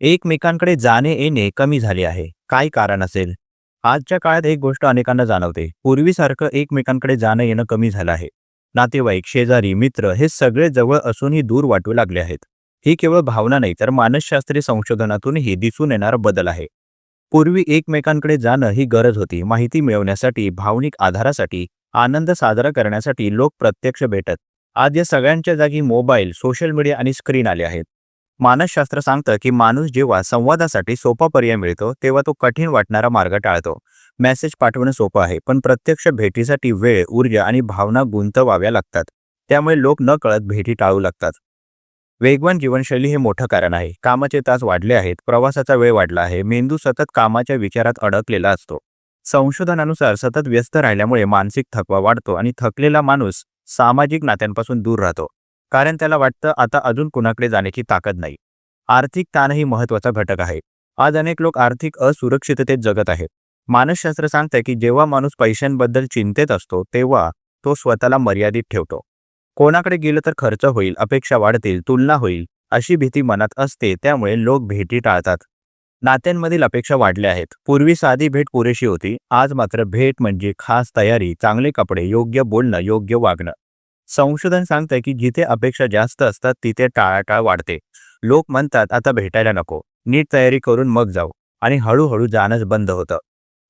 एकमेकांकडे जाणे येणे कमी झाले आहे. काय कारण असेल? आजच्या काळात एक गोष्ट अनेकांना जाणवते. पूर्वीसारखं एकमेकांकडे जाणं येणं कमी झालं आहे. नातेवाईक शेजारी मित्र हे सगळे जवळ असूनही दूर वाटू लागले आहेत. ही केवळ भावना नाही तर मानसशास्त्रीय संशोधनातूनही दिसून येणारा बदल आहे. पूर्वी एकमेकांकडे जाणं ही गरज होती. माहिती मिळवण्यासाठी भावनिक आधारासाठी आनंद साजरा करण्यासाठी लोक प्रत्यक्ष भेटत. आज या सगळ्यांच्या जागी मोबाईल सोशल मीडिया आणि स्क्रीन आले आहेत. मानसशास्त्र सांगतं की माणूस जेव्हा संवादासाठी सोपा पर्याय मिळतो तेव्हा तो कठीण वाटणारा मार्ग टाळतो. मेसेज पाठवणं सोपं आहे पण प्रत्यक्ष भेटीसाठी वेळ ऊर्जा आणि भावना गुंतवाव्या लागतात. त्यामुळे लोक न कळत भेटी टाळू लागतात. वेगवान जीवनशैली हे मोठं कारण आहे. कामाचे तास वाढले आहेत प्रवासाचा वेळ वाढला आहे मेंदू सतत कामाच्या विचारात अडकलेला असतो. संशोधनानुसार सतत व्यस्त राहिल्यामुळे मानसिक थकवा वाढतो आणि थकलेला माणूस सामाजिक नात्यांपासून दूर राहतो. कारण त्याला वाटतं आता अजून कुणाकडे जाण्याची ताकद नाही. आर्थिक ताणही महत्त्वाचा घटक आहे. आज अनेक लोक आर्थिक असुरक्षिततेत जगत आहेत. मानसशास्त्र सांगतं की जेव्हा माणूस पैशांबद्दल चिंतेत असतो तेव्हा तो स्वतःला मर्यादित ठेवतो. कोणाकडे गेलं तर खर्च होईल अपेक्षा वाढतील तुलना होईल अशी भीती मनात असते त्यामुळे लोक भेटी टाळतात. नात्यांमधील अपेक्षा वाढल्या आहेत. पूर्वी साधी भेट पुरेशी होती. आज मात्र भेट म्हणजे खास तयारी चांगले कपडे योग्य बोलणं योग्य वागणं. संशोधन सांगतं की जिथे अपेक्षा जास्त असतात तिथे टाळाटाळ वाढते. लोक म्हणतात आता भेटायला नको. नीट तयारी करून मग जाऊ. आणि हळूहळू जाणंच बंद होतं.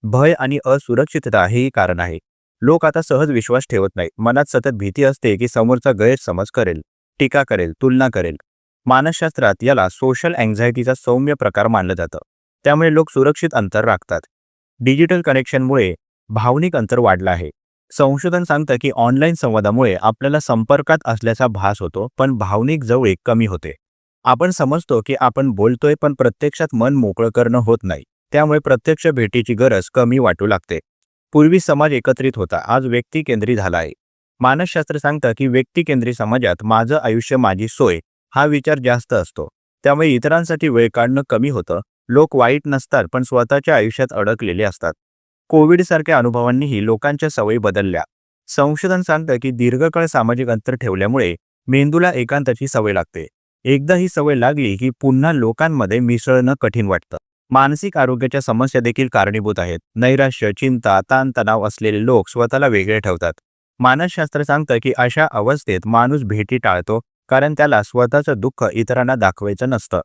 भय आणि असुरक्षितता हेही कारण आहे. लोक आता सहज विश्वास ठेवत नाही मनात सतत भीती असते की समोरचा गैरसमज करेल टीका करेल तुलना करेल. मानसशास्त्रात याला सोशल अँझायटीचा सौम्य प्रकार मानलं जातं. त्यामुळे लोक सुरक्षित अंतर राखतात. डिजिटल कनेक्शनमुळे भावनिक अंतर वाढलं आहे. संशोधन सांगतं की ऑनलाईन संवादामुळे आपल्याला संपर्कात असल्याचा भास होतो पण भावनिक जवळीक कमी होते. आपण समजतो की आपण बोलतोय पण प्रत्यक्षात मन मोकळं करणं होत नाही. त्यामुळे प्रत्यक्ष भेटीची गरज कमी वाटू लागते. पूर्वी समाज एकत्रित होता आज व्यक्ती केंद्री झाला आहे मानसशास्त्र सांगतं की व्यक्ती केंद्री समाजात माझं आयुष्य माझी सोय हा विचार जास्त असतो. त्यामुळे इतरांसाठी वेळ काढणं कमी होतं. लोक वाईट नसतात पण स्वतःच्या आयुष्यात अडकलेले असतात. कोविडसारख्या अनुभवांनीही लोकांच्या सवयी बदलल्या. संशोधन सांगतं की दीर्घकाळ सामाजिक अंतर ठेवल्यामुळे मेंदूला एकांताची सवय लागते. एकदा ही सवय लागली की पुन्हा लोकांमध्ये मिसळणं कठीण वाटतं. मानसिक आरोग्याच्या समस्या देखील कारणीभूत आहेत. नैराश्य चिंता ताणतणाव असलेले लोक स्वतःला वेगळे ठेवतात. मानसशास्त्र सांगतं की अशा अवस्थेत माणूस भेटी टाळतो कारण त्याला स्वतःचं दुःख इतरांना दाखवायचं नसतं.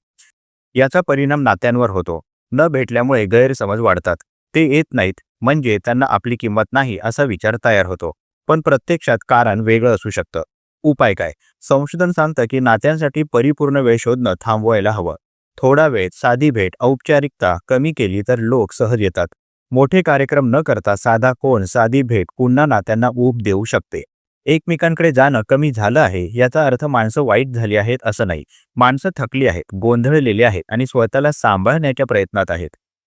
याचा परिणाम नात्यांवर होतो. न भेटल्यामुळे गैरसमज वाढतात. ते येत नाहीत. म्हणजे त्यांना आपली किंमत नाही असा विचार तयार होतो. पण प्रत्यक्षात कारण वेगळं असू शकतं. उपाय काय? संशोधन सांगतं की नात्यांसाठी परिपूर्ण वेळ शोधणं थांबवायला हवं. थोडा वेळ साधी भेट औपचारिकता कमी केली तर लोक सहज येतात. मोठे कार्यक्रम न करता साधा कोण साधी भेट पुन्हा नात्यांना ऊब देऊ शकते. एकमेकांकडे जाणं कमी झालं आहे याचा अर्थ माणसं वाईट झाली आहेत असं नाही. माणसं थकली आहेत गोंधळलेली आहेत आणि स्वतःला सांभाळण्याच्या प्रयत्नात आहेत.